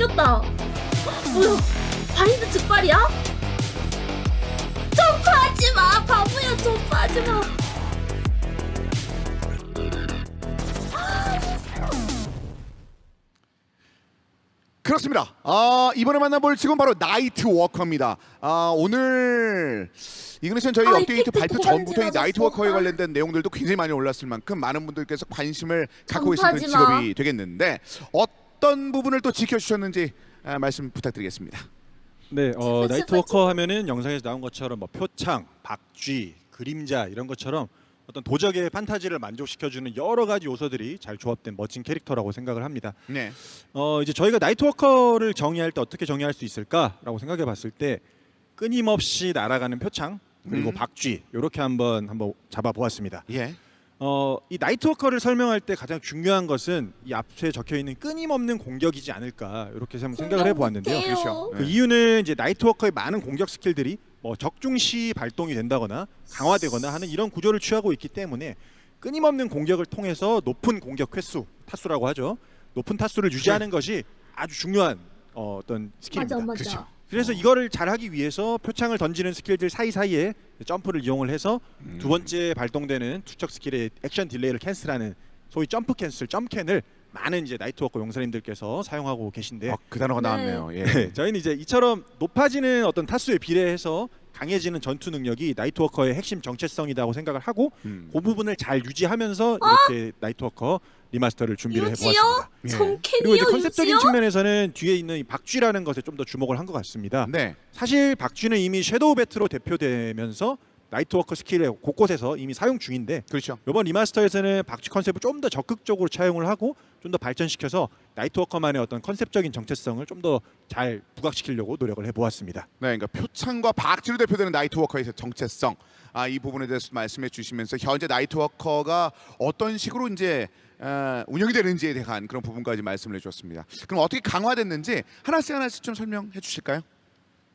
바뀌었다. 뭐야? 바인드 즉발이야? 점프하지 마, 바보야. 점프하지 마. 그렇습니다. 아, 이번에 만나볼 직원 바로 나이트 워커입니다. 아, 오늘 이그니션 저희 아, 업데이트 발표 전부터 이. 나이트 워커에 아. 관련된 내용들도 굉장히 많이 올랐을 만큼 많은 분들께서 관심을 갖고 계신 그런. 직업이 되겠는데 어떤 부분을 또 지켜주셨는지 아, 말씀 부탁드리겠습니다. 네, 어, 나이트워커 하면은 영상에서 나온 것처럼 뭐 표창, 박쥐, 그림자 이런 것처럼 어떤 도적의 판타지를 만족시켜주는 여러 가지 요소들이 잘 조합된 멋진 캐릭터라고 생각을 합니다. 네. 어, 이제 저희가 나이트워커를 정의할 때 어떻게 정의할 수 있을까라고 생각해봤을 때 끊임없이 날아가는 표창 그리고 음. 박쥐 이렇게 한번 한번 잡아보았습니다. 예. 어, 이 나이트워커를 설명할 때 가장 중요한 것은 이 앞에 적혀 있는 끊임없는 공격이지 않을까 이렇게 한번 생각을 해보았는데요. 공격 못해요. 그렇죠. 그 이유는 이제 나이트워커의 많은 공격 스킬들이 뭐 적중시 발동이 된다거나 강화되거나 하는 이런 구조를 취하고 있기 때문에 끊임없는 공격을 통해서 높은 공격 횟수 타수라고 하죠. 높은 타수를 유지하는 것이 아주 중요한 어, 어떤 스킬입니다. 맞아, 맞아. 그렇죠. 그래서 이거를 잘하기 위해서 표창을 던지는 스킬들 사이사이에 점프를 이용을 해서 음. 두 번째 발동되는 투척 스킬의 액션 딜레이를 캔슬하는 소위 점프 캔슬, 점캔을 많은 이제 나이트워커 용사님들께서 사용하고 계신데 어, 그 단어가 네. 나왔네요. 예. 네, 저희는 이제 이처럼 높아지는 어떤 타수에 비례해서 강해지는 전투 능력이 나이트워커의 핵심 정체성이라고 생각을 하고 음. 그 부분을 잘 유지하면서 이렇게 나이트워커 리마스터를 준비를 어? 유지요? 해보았습니다. 예. 그리고 이제 컨셉적인 유지요? 측면에서는 뒤에 있는 이 박쥐라는 것에 좀 더 주목을 한 것 같습니다. 네. 사실 박쥐는 이미 섀도우 배트로 대표되면서 나이트워커 스킬의 곳곳에서 이미 사용 중인데 그렇죠. 이번 리마스터에서는 박쥐 컨셉을 좀 더 적극적으로 차용을 하고 좀 더 발전시켜서 나이트워커만의 어떤 컨셉적인 정체성을 좀 더 잘 부각시키려고 노력을 해보았습니다. 네, 그러니까 표창과 박쥐로 대표되는 나이트워커의 정체성 아, 이 부분에 대해서 말씀해 주시면서 현재 나이트워커가 어떤 식으로 이제 어, 운영이 되는지에 대한 그런 부분까지 말씀을 해주셨습니다. 그럼 어떻게 강화됐는지 하나씩 하나씩 좀 설명해 주실까요?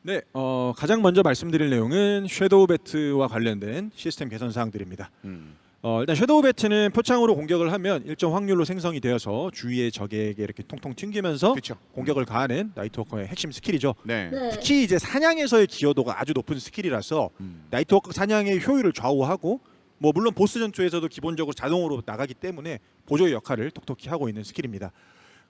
네, 어, 가장 먼저 말씀드릴 내용은 섀도우 배트와 관련된 시스템 개선 사항들입니다. 음. 어, 일단 섀도우 배트는 표창으로 공격을 하면 일정 확률로 생성이 되어서 주위의 적에게 이렇게 통통 튕기면서 그렇죠. 공격을 가하는 나이트워커의 핵심 스킬이죠. 네. 네. 특히 이제 사냥에서의 기여도가 아주 높은 스킬이라서 음. 나이트워커 사냥의 효율을 좌우하고 뭐 물론 보스 전투에서도 기본적으로 자동으로 나가기 때문에 보조의 역할을 톡톡히 하고 있는 스킬입니다.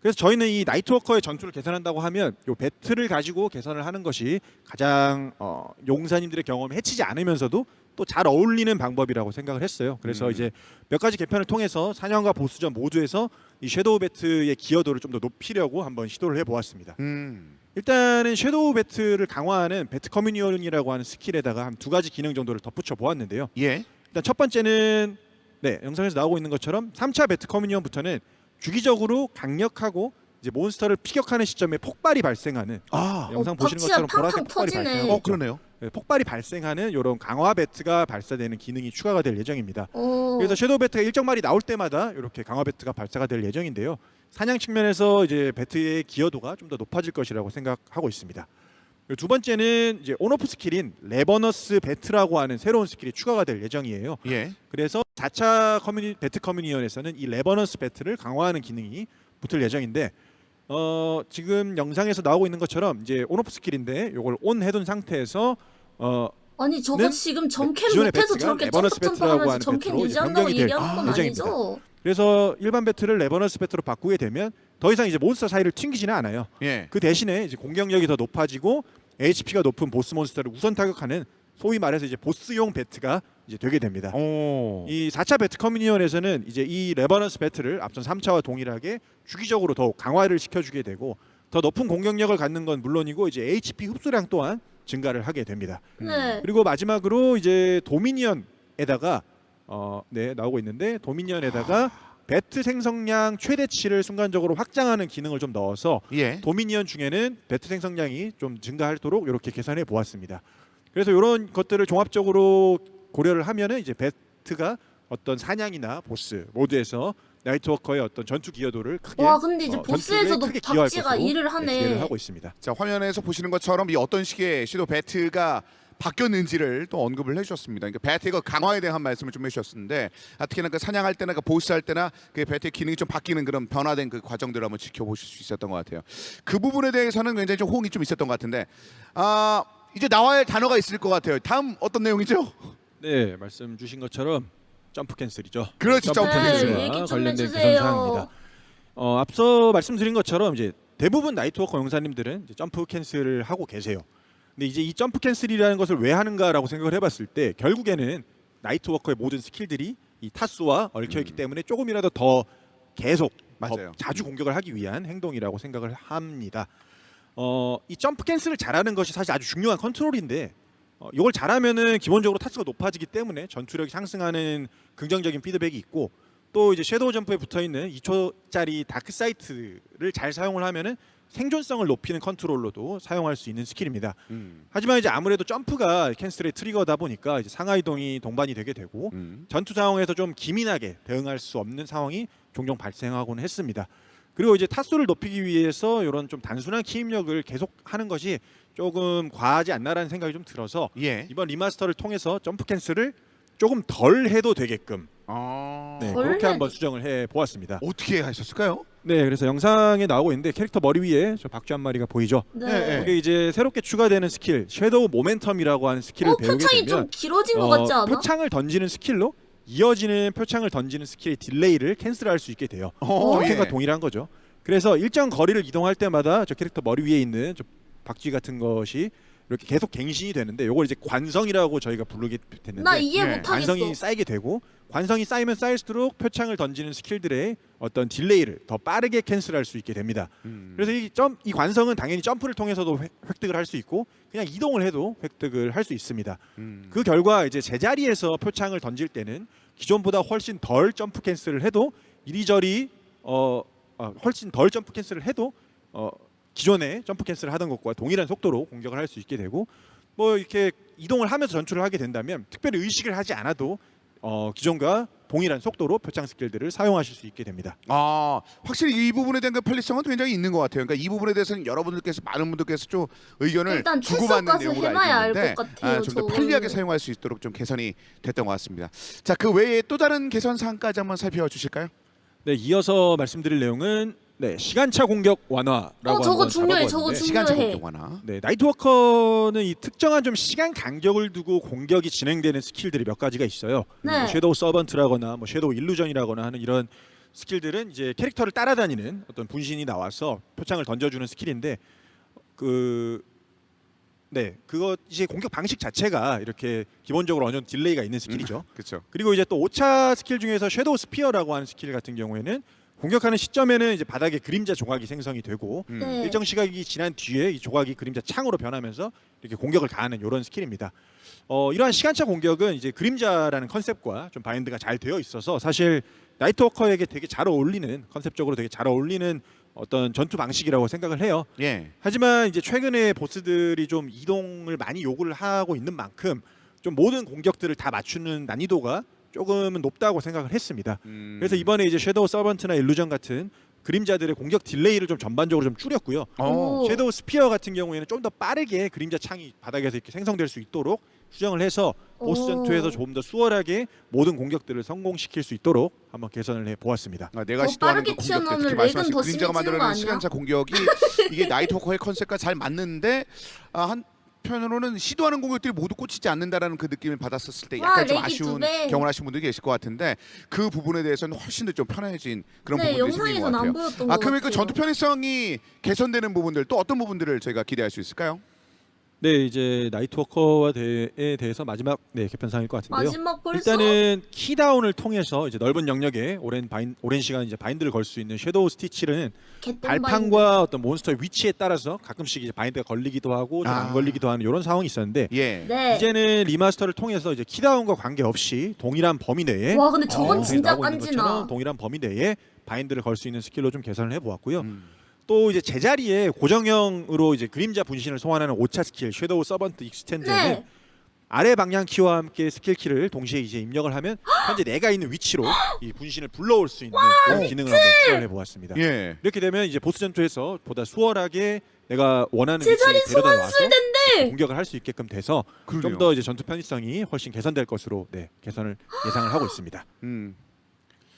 그래서 저희는 이 나이트워커의 전투를 개선한다고 하면 요 배틀을 가지고 개선을 하는 것이 가장 어, 용사님들의 경험에 해치지 않으면서도 또 잘 어울리는 방법이라고 생각을 했어요. 그래서 음. 이제 몇 가지 개편을 통해서 사냥과 보스전 모두에서 이 섀도우 배트의 기여도를 좀 더 높이려고 한번 시도를 해보았습니다. 음. 일단은 섀도우 배트를 강화하는 배트 커뮤니언이라고 하는 스킬에다가 한 두 가지 기능 정도를 덧붙여 보았는데요. 예. 일단 첫 번째는 네 영상에서 나오고 있는 것처럼 3차 배트 커뮤니언부터는 주기적으로 강력하고 이제 몬스터를 피격하는 시점에 폭발이 발생하는 아. 영상 어, 보시는 것처럼 보라색 팡팡 폭발이 터지네. 발생하고 어 그러네요. 네, 폭발이 발생하는 이런 강화 배트가 발사되는 기능이 추가가 될 예정입니다. 어. 그래서 섀도우 배트가 일정 말이 나올 때마다 이렇게 강화 배트가 발사가 될 예정인데요. 사냥 측면에서 이제 배트의 기여도가 좀 더 높아질 것이라고 생각하고 있습니다. 두 번째는 이제 온오프 스킬인 레버너스 배트라고 하는 새로운 스킬이 추가가 될 예정이에요. 예. 그래서 4차 커뮤니 배트 커뮤니언에서는 이 레버너스 배트를 강화하는 기능이 붙을 예정인데 어, 지금 영상에서 나오고 있는 것처럼 이제 온오프 스킬인데 이걸 온 해둔 상태에서 어, 아니 저거 는 지금 기존의 못해서 저렇게 레버너스 점프 배트라고 점프하면서 하는 점캔 배트로 이제 유지한다고 얘기하는 건 예정입니다. 아니죠? 그래서 일반 배트를 레버너스 배트로 바꾸게 되면 더 이상 이제 몬스터 사이를 튕기지는 않아요. 예. 그 대신에 이제 공격력이 더 높아지고 HP가 높은 보스 몬스터를 우선 타격하는 소위 말해서 이제 보스용 배트가 이제 되게 됩니다. 오. 이 4차 배트 커뮤니언에서는 이제 이 레버넌스 배트를 앞선 3차와 동일하게 주기적으로 더욱 강화를 시켜주게 되고 더 높은 공격력을 갖는 건 물론이고 이제 HP 흡수량 또한 증가를 하게 됩니다. 네. 그리고 마지막으로 이제 도미니언에다가 어, 네 나오고 있는데 도미니언에다가 배트 생성량 최대치를 순간적으로 확장하는 기능을 좀 넣어서 예. 도미니언 중에는 배트 생성량이 좀 증가하도록 이렇게 계산해 보았습니다. 그래서 이런 것들을 종합적으로 고려를 하면은 이제 배트가 어떤 사냥이나 보스 모드에서 나이트워커의 어떤 전투 기여도를 크게 와 근데 이제 어, 보스에서도 크게 기여할 박쥐가 것으로 일을 네, 하네. 기대를 하고 있습니다. 자 화면에서 보시는 것처럼 이 어떤 식의 시도 배트가 바뀌었는지를 또 언급을 해주셨습니다. 그러니까 배틀 강화에 대한 말씀을 좀 해주셨는데 아, 특히나 그 사냥할 때나 그 보스할 때나 그 배틀 기능이 좀 바뀌는 그런 변화된 그 과정들을 한번 지켜보실 수 있었던 것 같아요. 그 부분에 대해서는 굉장히 좀 호응이 좀 있었던 것 같은데 아 이제 나와야 할 단어가 있을 것 같아요. 다음 어떤 내용이죠? 네, 말씀 주신 것처럼 점프 캔슬이죠. 그렇죠, 점프 네, 캔슬. 얘기 좀 관련된 해주세요. 개선 사항입니다. 어, 앞서 말씀드린 것처럼 이제 대부분 나이트워커 용사님들은 이제 점프 캔슬을 하고 계세요. 근데 이제 이 점프 캔슬이라는 것을 왜 하는가라고 생각을 해봤을 때 결국에는 나이트워커의 모든 스킬들이 이 타수와 얽혀 있기 때문에 조금이라도 더 계속 더 맞아요. 자주 공격을 하기 위한 행동이라고 생각을 합니다. 어, 이 점프 캔슬을 잘하는 것이 사실 아주 중요한 컨트롤인데 어, 이걸 잘하면은 기본적으로 타수가 높아지기 때문에 전투력이 상승하는 긍정적인 피드백이 있고 또 이제 섀도우 점프에 붙어 있는 2초짜리 다크 사이트를 잘 사용을 하면은 생존성을 높이는 컨트롤로도 사용할 수 있는 스킬입니다. 음. 하지만 이제 아무래도 점프가 캔슬의 트리거다 보니까 이제 상하 이동이 동반이 되게 되고 음. 전투 상황에서 좀 기민하게 대응할 수 없는 상황이 종종 발생하곤 했습니다. 그리고 이제 타수를 높이기 위해서 이런 좀 단순한 키 입력을 계속 하는 것이 조금 과하지 않나라는 생각이 좀 들어서 예. 이번 리마스터를 통해서 점프 캔슬을 조금 덜 해도 되게끔 아... 네, 덜 그렇게 해도- 한번 수정을 해 보았습니다. 어떻게 하셨을까요? 네, 그래서 영상에 나오고 있는데 캐릭터 머리 위에 저 박쥐 한 마리가 보이죠. 네. 네, 이게 이제 새롭게 추가되는 스킬 섀도우 모멘텀이라고 하는 스킬을 어, 배우게 표창이 되면 좀 길어진 것 어, 같지 않아? 표창을 던지는 스킬로 이어지는 표창을 던지는 스킬의 딜레이를 캔슬할 수 있게 돼요. 어, 정체가 예. 동일한 거죠. 그래서 일정 거리를 이동할 때마다 저 캐릭터 머리 위에 있는 저 박쥐 같은 것이 이렇게 계속 갱신이 되는데 이걸 이제 관성이라고 저희가 부르게 됐는데 나 이해 네, 못하겠어. 관성이 쌓이게 되고 관성이 쌓이면 쌓일수록 표창을 던지는 스킬들의 어떤 딜레이를 더 빠르게 캔슬할 수 있게 됩니다. 음. 그래서 이 점 이 관성은 당연히 점프를 통해서도 획- 획득을 할 수 있고 그냥 이동을 해도 획득을 할 수 있습니다. 음. 그 결과 이제 제자리에서 표창을 던질 때는 기존보다 훨씬 덜 점프 캔슬을 해도 이리저리 어, 어, 훨씬 덜 점프 캔슬을 해도 어, 기존에 점프 캔슬을 하던 것과 동일한 속도로 공격을 할 수 있게 되고 뭐 이렇게 이동을 하면서 전투를 하게 된다면 특별히 의식을 하지 않아도 어, 기존과 동일한 속도로 표창 스킬들을 사용하실 수 있게 됩니다. 아 확실히 이 부분에 대한 그 편리성은 굉장히 있는 것 같아요. 그러니까 이 부분에 대해서는 여러분들께서 많은 분들께서 좀 의견을 일단 주고받는 가서 내용으로 해봐야 알고 알 있는데 것 같아요, 좀 더 저거는. 편리하게 사용할 수 있도록 좀 개선이 됐던 것 같습니다. 자 그 외에 또 다른 개선 사항까지 한번 살펴주실까요? 네, 이어서 말씀드릴 내용은 네, 시간차 공격 완화라고 어, 저거 한번 중요해, 잡아보았는데 저거 중요해. 시간차 공격 완화. 네, 나이트워커는 이 특정한 좀 시간 간격을 두고 공격이 진행되는 스킬들이 몇 가지가 있어요. 네. 뭐 섀도우 서번트라거나 뭐 섀도우 일루전이라거나 하는 이런 스킬들은 이제 캐릭터를 따라다니는 어떤 분신이 나와서 표창을 던져주는 스킬인데 그 네, 그거 이제 공격 방식 자체가 이렇게 기본적으로 어느 정도 딜레이가 있는 스킬이죠. 그렇죠. 그리고 이제 또 5차 스킬 중에서 섀도우 스피어라고 하는 스킬 같은 경우에는 공격하는 시점에는 이제 바닥에 그림자 조각이 생성이 되고 음. 네. 일정 시각이 지난 뒤에 이 조각이 그림자 창으로 변하면서 이렇게 공격을 가하는 이런 스킬입니다. 어, 이러한 시간차 공격은 이제 그림자라는 컨셉과 좀 바인드가 잘 되어 있어서 사실 나이트워커에게 되게 잘 어울리는 컨셉적으로 되게 잘 어울리는 어떤 전투 방식이라고 생각을 해요. 예. 하지만 이제 최근에 보스들이 좀 이동을 많이 요구를 하고 있는 만큼 좀 모든 공격들을 다 맞추는 난이도가 조금은 높다고 생각을 했습니다. 음. 그래서 이번에 이제 섀도우 서번트나 일루전 같은 그림자들의 공격 딜레이를 좀 전반적으로 좀 줄였고요. 어. 오. 섀도우 스피어 같은 경우에는 좀 더 빠르게 그림자 창이 바닥에서 이렇게 생성될 수 있도록 수정을 해서 보스 오. 전투에서 조금 더 수월하게 모든 공격들을 성공시킬 수 있도록 한번 개선을 해 보았습니다. 아, 내가 더 시도하는 빠르게 그 공격 튀어나오면 특히 말씀하신 더 그림자가 심해지는 거 만들어내는 아니야? 시간차 공격이 이게 나이트워커의 컨셉과 잘 맞는데 아, 한 편으로는 시도하는 공격들이 모두 꽂히지 않는다라는 그 느낌을 받았었을 때 와, 약간 좀 렉이 아쉬운 두 배. 경험을 하신 분들이 계실 것 같은데 그 부분에 대해서는 훨씬 더 좀 편해진 그런 네, 부분들이 생긴 것 같아요. 안 보였던 아 것 그러면 그 같아요. 전투 편의성이 개선되는 부분들 또 어떤 부분들을 저희가 기대할 수 있을까요? 네, 이제 나이트워커와 대에 대해서 마지막 네, 개편 상일 것 같은데요. 마지막 벌써 일단은 키다운을 통해서 이제 넓은 영역에 오랜 바인 오랜 시간 이제 바인드를 걸 수 있는 섀도우 스티치는 개똥 발판과 어떤 몬스터의 위치에 따라서 가끔씩 이제 바인드가 걸리기도 하고 좀 아. 안 걸리기도 하는 이런 상황이 있었는데 예. 네. 이제는 리마스터를 통해서 이제 키다운과 관계없이 동일한 범위 내에 와 근데 저건 어, 진짜 나오고 있는 것처럼 깐지나. 동일한 범위 내에 바인드를 걸 수 있는 스킬로 좀 개선을 해보았고요. 음. 또 이제 제자리에 고정형으로 이제 그림자 분신을 소환하는 5차 스킬 섀도우 서번트 익스텐드는 네. 아래 방향 키와 함께 스킬 키를 동시에 이제 입력을 하면 현재 내가 있는 위치로 이 분신을 불러올 수 있는 그런 기능을 한번 추가해 보았습니다. 예. 이렇게 되면 이제 보스 전투에서 보다 수월하게 내가 원하는 제자리 위치에 데려다 된대. 네. 공격을 할 수 있게끔 돼서 좀 그러네요. 더 이제 전투 편의성이 훨씬 개선될 것으로 네, 개선을 예상을 하고 있습니다. 음.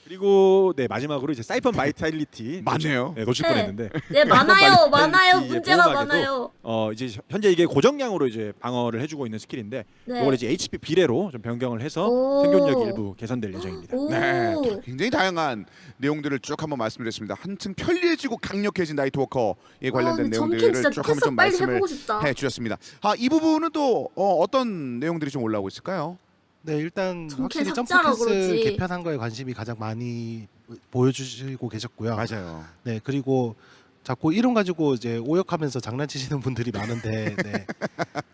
그리고 네 마지막으로 이제 사이펀 바이탈리티 맞네요. 네, 놓칠 네. 뻔했는데 네 많아요 많아요 문제가 보호막에도 많아요. 어 이제 현재 이게 고정량으로 이제 방어를 해주고 있는 스킬인데 네. 이걸 이제 HP 비례로 좀 변경을 해서 오. 생존력 일부 개선될 예정입니다. 오. 네, 굉장히 다양한 내용들을 쭉 한번 말씀드렸습니다. 한층 편리해지고 강력해진 나이트워커에 관련된 아, 근데 내용들을 진짜 쭉 한번 좀 빨리 말씀을 해보고 싶다. 해주셨습니다. 아, 이 부분은 또 어, 어떤 내용들이 좀 올라오고 있을까요? 네 일단 확실히 점프 삭제하라 캔슬 그러지. 개편한 거에 관심이 가장 많이 보여주시고 계셨고요. 맞아요. 네 그리고 자꾸 이름 가지고 이제 오역하면서 장난치시는 분들이 많은데 네,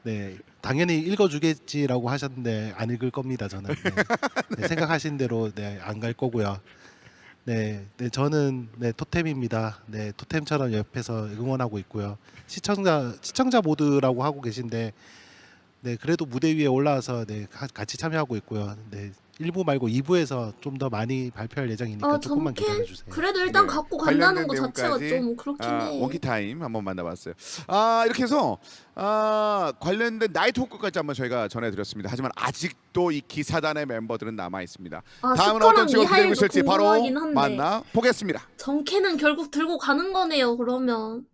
네 당연히 읽어주겠지라고 하셨는데 안 읽을 겁니다 저는 네. 네, 생각하신 대로 네, 안 갈 거고요. 네, 네 저는 네 토템입니다. 네 토템처럼 옆에서 응원하고 있고요. 시청자 시청자 모드라고 하고 계신데 네 그래도 무대 위에 올라와서 네 가- 같이 참여하고 있고요. 네 1부 말고 2부에서 좀 더 많이 발표할 예정이니까 아 조금만 기다려 주세요. 그래도 일단 네. 갖고 간다는 관련된 거 자체가 내용까지, 좀 그렇긴 아, 해. 원키 타임 한번 만나봤어요. 아 이렇게 해서 아, 관련된 나이트워크까지 한번 저희가 전해드렸습니다. 하지만 아직도 이 기사단의 멤버들은 남아 있습니다. 아 다음은 어떤 직업 기다리고 있을지 바로 만나 보겠습니다. 정캐는 결국 들고 가는 거네요 그러면.